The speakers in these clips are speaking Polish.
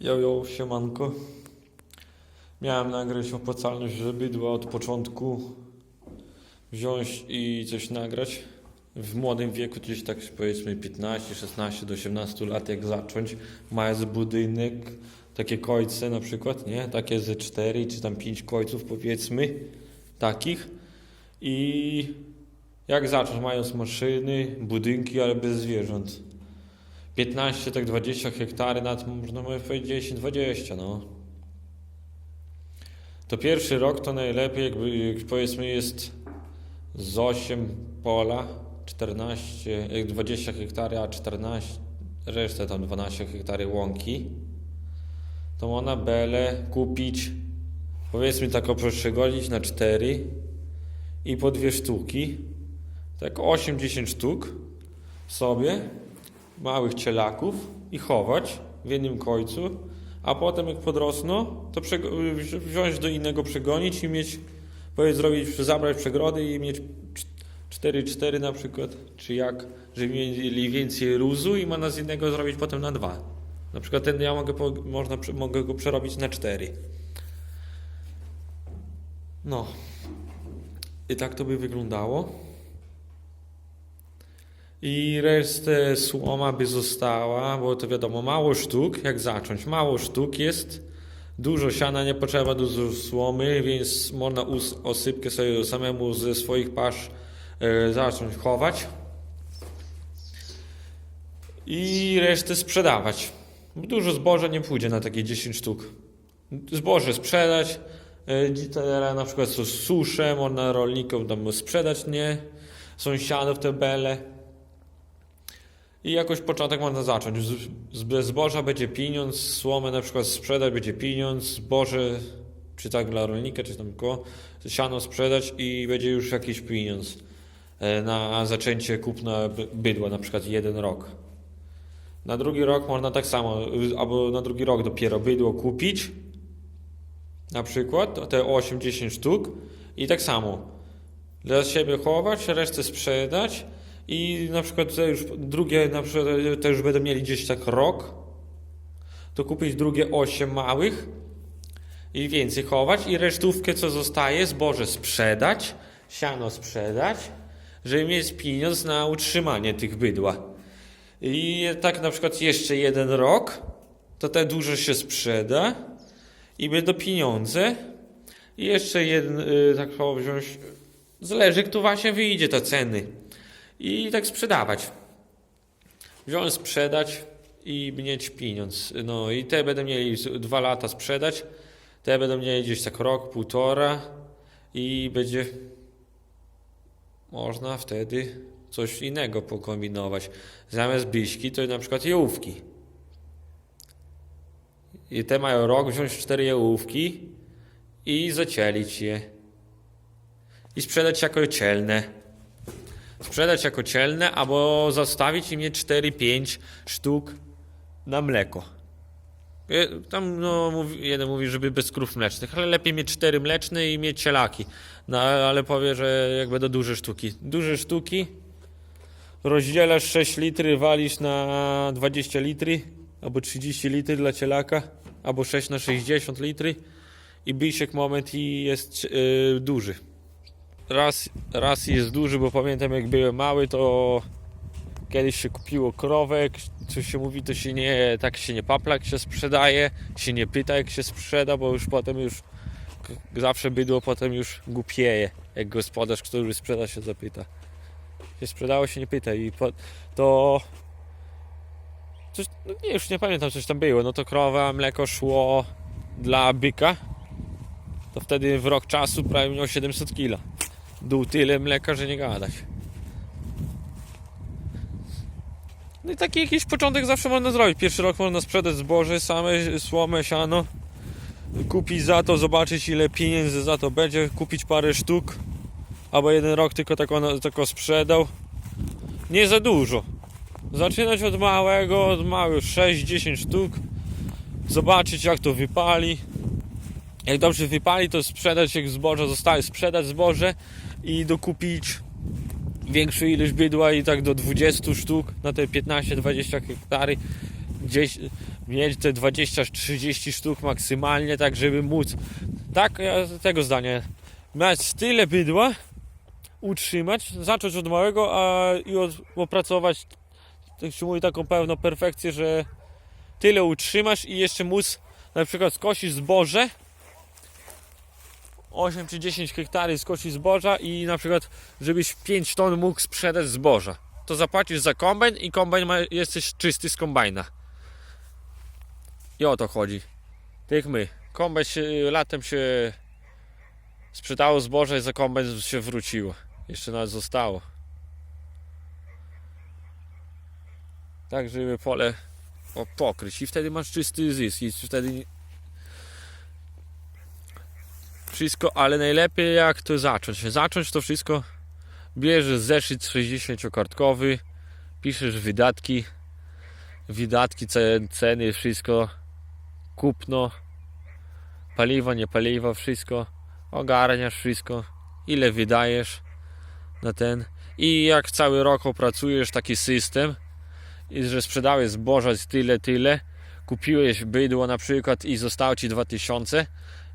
Jo, jo, siemanko. Miałem nagrać opłacalność, że bydła od początku wziąć i coś nagrać. W młodym wieku, gdzieś tak powiedzmy 15, 16 do 18 lat, jak zacząć, mając budynek, takie kojce na przykład, nie? Takie ze 4 czy tam 5 kojców powiedzmy, takich. I jak zacząć, mając maszyny, budynki, ale bez zwierząt. 15, tak 20 hektary, nawet można by powiedzieć 10, 20, no. To pierwszy rok to najlepiej, jakby jak powiedzmy jest z 8 pola, 14, jak 20 hektary, a 14, resztę tam 12 hektary łąki, to można bele kupić, powiedzmy tak o przeszczegolić na 4 i po dwie sztuki, tak 8-10 sztuk sobie małych cielaków i chować w jednym końcu, a potem jak podrosną, to wziąć do innego przegonić i mieć, powiedz, zrobić, zabrać przegrody i mieć 4-4 na przykład, czy jak, żeby mieli więcej luzu i można z jednego zrobić potem na dwa. Na przykład ten ja mogę, można, mogę go przerobić na 4. No. I tak to by wyglądało. I resztę słoma by została, bo to wiadomo, mało sztuk, jak zacząć, mało sztuk jest, dużo siana nie potrzeba, dużo słomy, więc można osypkę sobie samemu ze swoich pasz e, zacząć chować i resztę sprzedawać. Dużo zboża nie pójdzie na takie 10 sztuk. Zboże sprzedać, e, teraz na przykład są susze, można rolnikom tam sprzedać, nie? Sąsiadów te bele. I jakoś początek można zacząć. Z, zboża będzie pieniądz, słomę na przykład sprzedać będzie pieniądz, zboże, czy tak dla rolnika, czy tam koło, siano sprzedać i będzie już jakiś pieniądz e, na zaczęcie kupna by- bydła, na przykład jeden rok. Na drugi rok można tak samo, albo na drugi rok dopiero bydło kupić, na przykład te 8-10 sztuk i tak samo dla siebie chować, resztę sprzedać i na przykład te już drugie, na przykład te już będą mieli gdzieś tak rok, to kupić drugie 8 małych i więcej chować i resztówkę co zostaje, zboże sprzedać, siano sprzedać, żeby mieć pieniądz na utrzymanie tych bydła. I tak na przykład jeszcze jeden rok, to te duże się sprzeda i będą pieniądze i jeszcze jeden, y, tak wziąć, zależy kto właśnie wyjdzie te ceny i tak sprzedawać. Wziąć, sprzedać i mieć pieniądz. No i te będą mieli dwa lata sprzedać, te będą mieli gdzieś tak rok, półtora i będzie można wtedy coś innego pokombinować. Zamiast biśki to na przykład jałówki. I te mają rok, wziąć cztery jałówki i zacielić je. I sprzedać jako cielne. Sprzedać jako cielne, albo zostawić i mieć 4-5 sztuk na mleko. E, Tam no, jeden mówi, żeby bez krów mlecznych, ale lepiej mieć 4 mleczne i mieć cielaki. No ale powie, że jak będą duże sztuki. Duże sztuki rozdzielasz 6 litry, walisz na 20 litry, albo 30 litry dla cielaka, albo 6 na 60 litry i bisiek moment i jest yy, duży. Raz, raz jest duży, bo pamiętam jak byłem mały, to kiedyś się kupiło krowę, coś się mówi, to się nie, tak się nie papla, jak się sprzedaje, się nie pyta, jak się sprzeda, bo już potem już zawsze bydło potem już głupieje, jak gospodarz, który sprzeda się zapyta. Się sprzedało, się nie pyta i po, to coś, no nie, już nie pamiętam, coś tam było, no to krowa, mleko szło dla byka, to wtedy w rok czasu prawie miał 700 kg. Dół tyle mleka, że nie gadać. No i taki jakiś początek zawsze można zrobić. Pierwszy rok można sprzedać zboże, same słomę, siano. Kupić za to, zobaczyć ile pieniędzy za to będzie, kupić parę sztuk. Albo jeden rok tylko tak ono, tylko sprzedał. Nie za dużo. Zaczynać od małego, od małych 6-10 sztuk. Zobaczyć jak to wypali. Jak dobrze wypali, to sprzedać jak zboże zostaje, sprzedać zboże i dokupić większą ilość bydła i tak do 20 sztuk na te 15-20 hektary. Gdzieś mieć te 20-30 sztuk maksymalnie, tak żeby móc. Tak, ja tego zdania. Mieć tyle bydła, utrzymać, zacząć od małego, a i od, opracować tak się mówi, taką pełną perfekcję, że tyle utrzymasz i jeszcze móc na przykład skosić zboże 8 czy 10 hektary skosić zboża i na przykład żebyś 5 ton mógł sprzedać zboża. To zapłacisz za kombajn i kombajn ma, jesteś czysty z kombajna. I o to chodzi. Tak my. Kombajn się, latem się sprzedało zboże i za kombajn się wróciło. Jeszcze nawet zostało. Tak żeby pole pokryć. I wtedy masz czysty zysk. I wtedy nie- wszystko, ale najlepiej jak to zacząć. Zacząć to wszystko bierzesz zeszyt 60-kartkowy, piszesz wydatki, wydatki, ce- ceny, wszystko, kupno, paliwo, nie paliwo, wszystko, ogarniasz wszystko, ile wydajesz na ten i jak cały rok opracujesz taki system, i że sprzedałeś zboża tyle, tyle, kupiłeś bydło na przykład i zostało ci 2000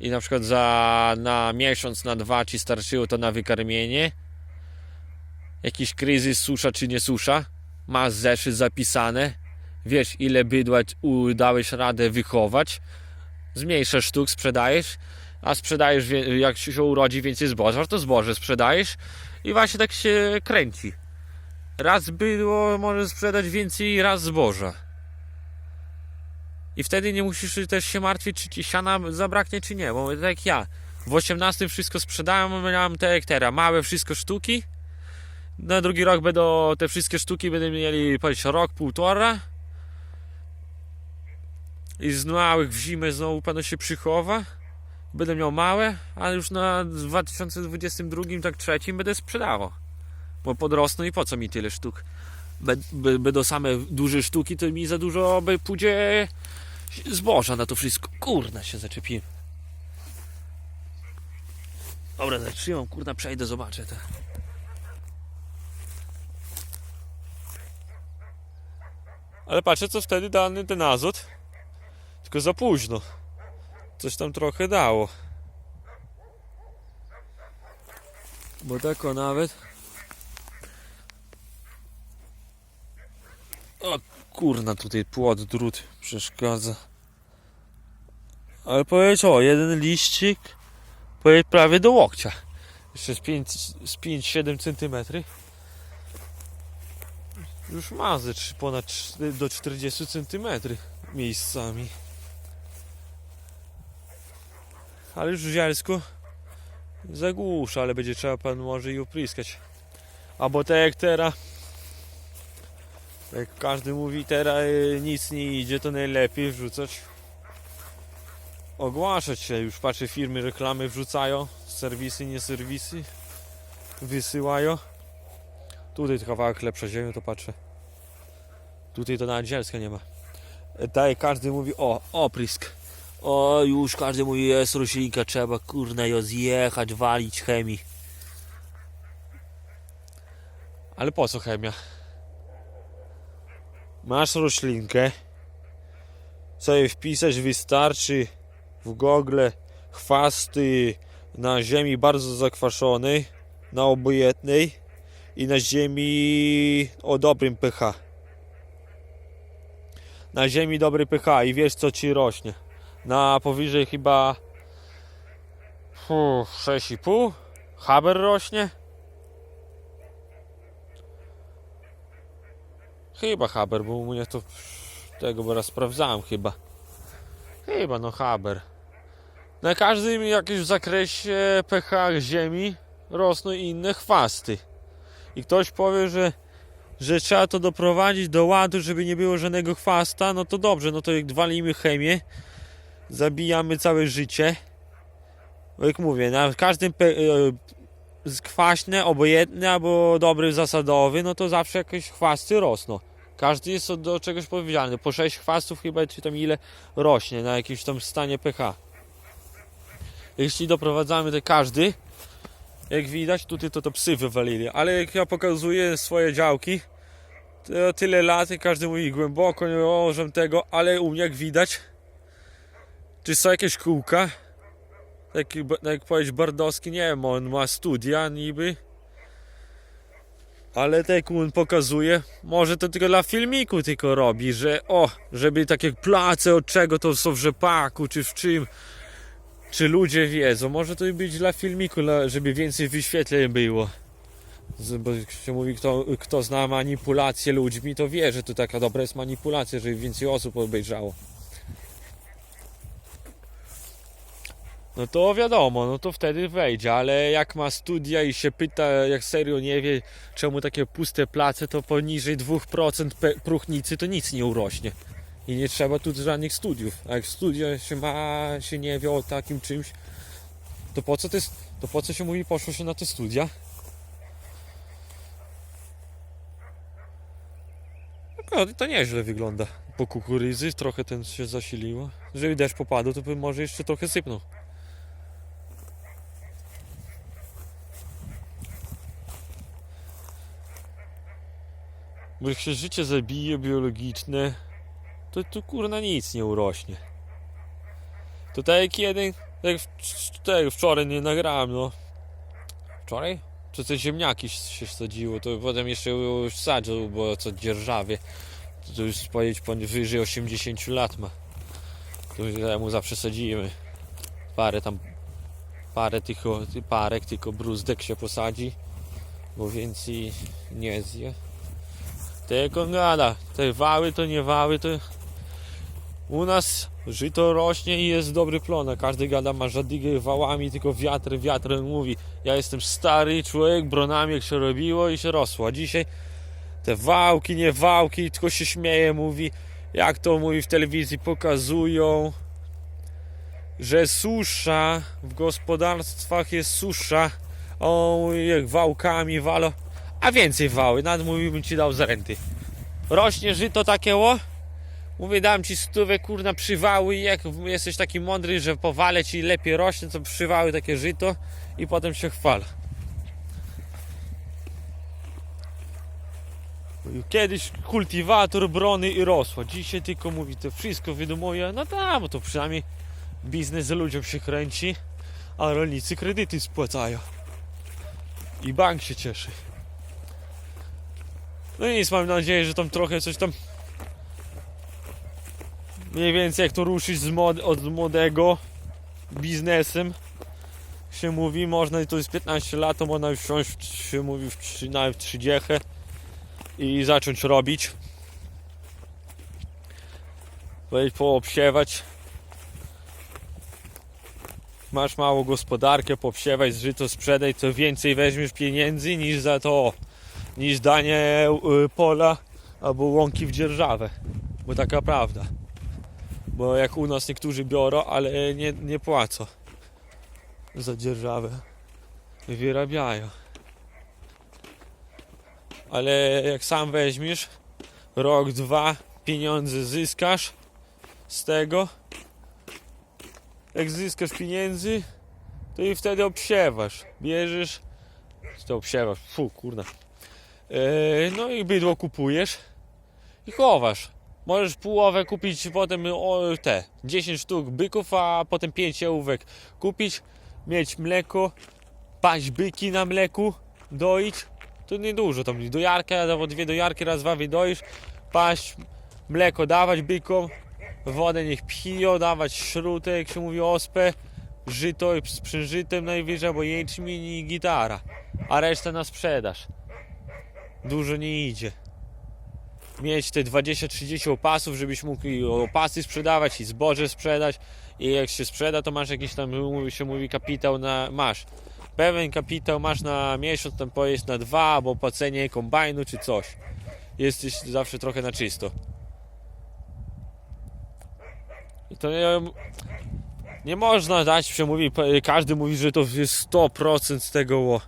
i na przykład za na miesiąc, na dwa ci starczyło to na wykarmienie, jakiś kryzys, susza czy nie susza, masz zeszyt zapisane, wiesz ile bydła udałeś radę wychować, zmniejszasz sztuk, sprzedajesz, a sprzedajesz, jak się urodzi więcej zboża, to zboże sprzedajesz i właśnie tak się kręci. Raz bydło może sprzedać więcej, raz zboża. I wtedy nie musisz też się martwić, czy ci siana zabraknie, czy nie. Bo tak jak ja, w 18 wszystko sprzedałem, miałem te hektara, małe wszystko sztuki. Na drugi rok będą te wszystkie sztuki będą mieli powiedz, rok, półtora. I z małych w zimę znowu pewno się przychowa. Będę miał małe, ale już na 2022, tak trzecim będę sprzedawał. Bo podrosną i po co mi tyle sztuk? Będą same duże sztuki, to mi za dużo by pójdzie zboża na to wszystko. Kurna się zaczepiłem. Dobra, zatrzymam, kurna, przejdę, zobaczę to. Ale patrzę, co wtedy dany ten azot. Tylko za późno. Coś tam trochę dało. Bo tak nawet. O kurna, tutaj płot, drut przeszkadza. Ale powiedz, o, jeden liścik powiedz prawie do łokcia. Jeszcze z 5 z 5-7 cm. Już ma ze trzy- ponad czty- do 40 cm miejscami. Ale już zielsko zagłusza, ale będzie trzeba pan może i opryskać. Albo tak jak teraz jak każdy mówi teraz y, nic nie idzie, to najlepiej wrzucać ogłaszać się. Już patrzę firmy reklamy wrzucają, serwisy, nie serwisy wysyłają. Tutaj kawałek lepsza ziemia, to patrzę. Tutaj to nawet zielska nie ma. Jak każdy mówi, o, oprysk. O, już każdy mówi, jest roślinka, trzeba kurna ją zjechać, walić chemii. Ale po co chemia? Masz roślinkę, sobie wpisać wystarczy w Google chwasty na ziemi bardzo zakwaszonej, na obojętnej i na ziemi o dobrym pH. Na ziemi dobry pH i wiesz co ci rośnie. Na powyżej chyba fu, 6,5 haber rośnie. Chyba Haber, bo u mnie to tego bo raz sprawdzałem chyba. Chyba no Haber. Na każdym jakimś zakresie pH ziemi rosną inne chwasty. I ktoś powie, że, że trzeba to doprowadzić do ładu, żeby nie było żadnego chwasta, no to dobrze, no to jak walimy chemię, zabijamy całe życie. Bo jak mówię, na każdym e, kwaśne, obojętne albo dobry zasadowy, no to zawsze jakieś chwasty rosną. Każdy jest do czegoś powiedzialny. Po 6 chwastów chyba, czy tam ile rośnie na jakimś tam stanie pH. Jeśli doprowadzamy to każdy, jak widać, tutaj to, to psy wywalili. Ale jak ja pokazuję swoje działki, to tyle lat i każdy mówi głęboko, nie możemy tego, ale u mnie jak widać, czy są jakieś kółka, taki, ba- jak powiedzieć Bardowski, nie wiem, on ma studia niby, ale on pokazuje, może to tylko dla filmiku tylko robi, że o, żeby takie place od czego to są w rzepaku, czy w czym, czy ludzie wiedzą, może to być dla filmiku, żeby więcej wyświetleń było. Bo się mówi, kto, kto zna manipulację ludźmi, to wie, że to taka dobra jest manipulacja, żeby więcej osób obejrzało. No to wiadomo, no to wtedy wejdzie, ale jak ma studia i się pyta, jak serio nie wie, czemu takie puste place, to poniżej 2% pe- próchnicy to nic nie urośnie. I nie trzeba tu żadnych studiów. A jak studia się ma, się nie wie o takim czymś, to po co, to jest, to po co się mówi, poszło się na te studia? No, to nieźle wygląda. Po kukurydzy trochę ten się zasiliło. Jeżeli deszcz popadł, to by może jeszcze trochę sypnął. Bo jak się życie zabije biologiczne, to tu kurna nic nie urośnie. To tak jak jeden, tak tak wczoraj nie nagrałem, no. Wczoraj? Czy te ziemniaki się sadziło, to potem jeszcze już sadził, bo co dzierżawie. To, to już powiedzieć powyżej 80 lat ma. To mu zawsze sadzimy. Parę tam, parę tylko, parek, tylko bruzdek się posadzi, bo więcej nie zje. Tylko gada, te wały to nie wały, to u nas żyto rośnie i jest dobry plon, a każdy gada ma żadygę wałami, tylko wiatr, wiatr mówi ja jestem stary człowiek, bronami jak się robiło i się rosło, a dzisiaj te wałki, nie wałki, tylko się śmieje, mówi jak to mówi w telewizji, pokazują że susza w gospodarstwach jest susza, o jak wałkami walo, a więcej wały, nawet mówiłbym ci dał z renty. Rośnie żyto takie o, mówię dam ci stówę kurna przywały i jak jesteś taki mądry, że powalę ci lepiej rośnie, to przywały takie żyto i potem się chwal. Kiedyś kultywator brony i rosła, dzisiaj tylko mówi to wszystko wydumuje, no bo to przynajmniej biznes ludziom się kręci, a rolnicy kredyty spłacają. I bank się cieszy. No i nic, mam nadzieję, że tam trochę coś tam mniej więcej jak to ruszyć z mod, od młodego biznesem się mówi, można to jest 15 lat, to można już wsiąść, się mówi w, nawet w 30 i zacząć robić. Wejść poobsiewać. Masz małą gospodarkę, popsiewaj z żyto, sprzedaj, to więcej weźmiesz pieniędzy niż za to, niż danie y, pola albo łąki w dzierżawę. Bo taka prawda. Bo jak u nas niektórzy biorą, ale nie, nie płacą za dzierżawę. Wyrabiają. Ale jak sam weźmiesz, rok, dwa, pieniądze zyskasz z tego, jak zyskasz pieniędzy, to i wtedy obsiewasz. Bierzesz, to obsiewasz, fu, kurna. E, no i bydło kupujesz i chowasz. Możesz połowę kupić potem te 10 sztuk byków, a potem 5 jałówek kupić, mieć mleko, paść byki na mleku, doić. To niedużo tam, dojarkę albo dwie dojarki, raz, dwa wydoisz, paść, mleko dawać bykom, wodę niech piją, dawać śrutę, jak się mówi ospę, żyto z przężytem najwyżej, bo jęczmień i gitara, a resztę na sprzedaż. Dużo nie idzie. Mieć te 20-30 opasów, żebyś mógł i opasy sprzedawać i zboże sprzedać i jak się sprzeda, to masz jakiś tam, się mówi, kapitał na, masz. Pewien kapitał masz na miesiąc, tam pojeść na dwa, albo płacenie kombajnu czy coś. Jesteś zawsze trochę na czysto. I to nie, nie można dać, się mówi, każdy mówi, że to jest 100% z tego.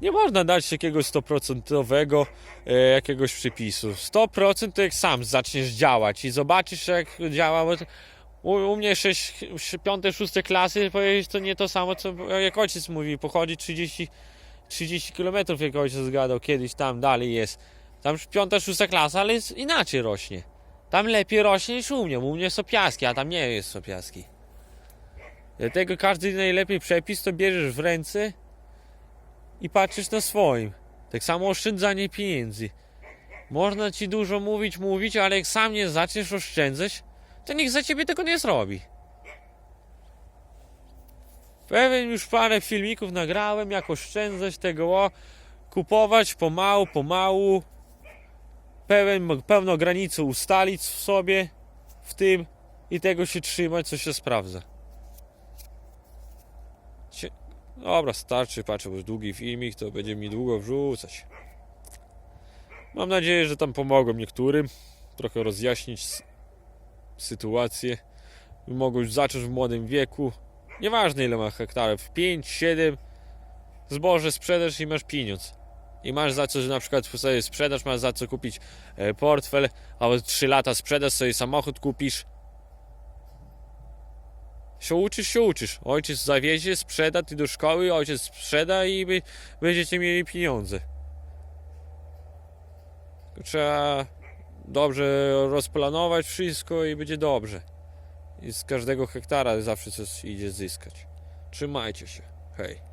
Nie można dać jakiegoś 100% e, jakiegoś przepisu. 100% to jak sam zaczniesz działać i zobaczysz jak działa. U, u mnie 6, 5, 6 klasy powiedzieć to nie to samo, co jak ojciec mówi, pochodzi 30, 30 km jak ojciec zgadał, kiedyś tam dalej jest. Tam już piąta, szósta klasa, ale jest inaczej rośnie. Tam lepiej rośnie niż u mnie. U mnie są piaski, a tam nie jest są piaski. Dlatego każdy najlepiej przepis to bierzesz w ręce i patrzysz na swoim. Tak samo oszczędzanie pieniędzy. Można ci dużo mówić, mówić, ale jak sam nie zaczniesz oszczędzać, to nikt za ciebie tego nie zrobi. Pewien już parę filmików nagrałem, jak oszczędzać tego, o, kupować pomału, pomału, pełen, pełną granicę ustalić w sobie, w tym i tego się trzymać, co się sprawdza. Cie- Dobra, starczy, patrzę, bo długi filmik, to będzie mi długo wrzucać. Mam nadzieję, że tam pomogłem niektórym trochę rozjaśnić sytuację. Mogą już zacząć w młodym wieku. Nieważne ile ma hektarów, 5, 7, zboże sprzedasz i masz pieniądz. I masz za co, że na przykład sobie sprzedasz, masz za co kupić e, portfel, albo 3 lata sprzedasz sobie samochód, kupisz. Się uczysz, się uczysz. Ojciec zawiezie, sprzeda, ty do szkoły, ojciec sprzeda i by, będziecie mieli pieniądze. Trzeba dobrze rozplanować wszystko i będzie dobrze. I z każdego hektara zawsze coś idzie zyskać. Trzymajcie się. Hej.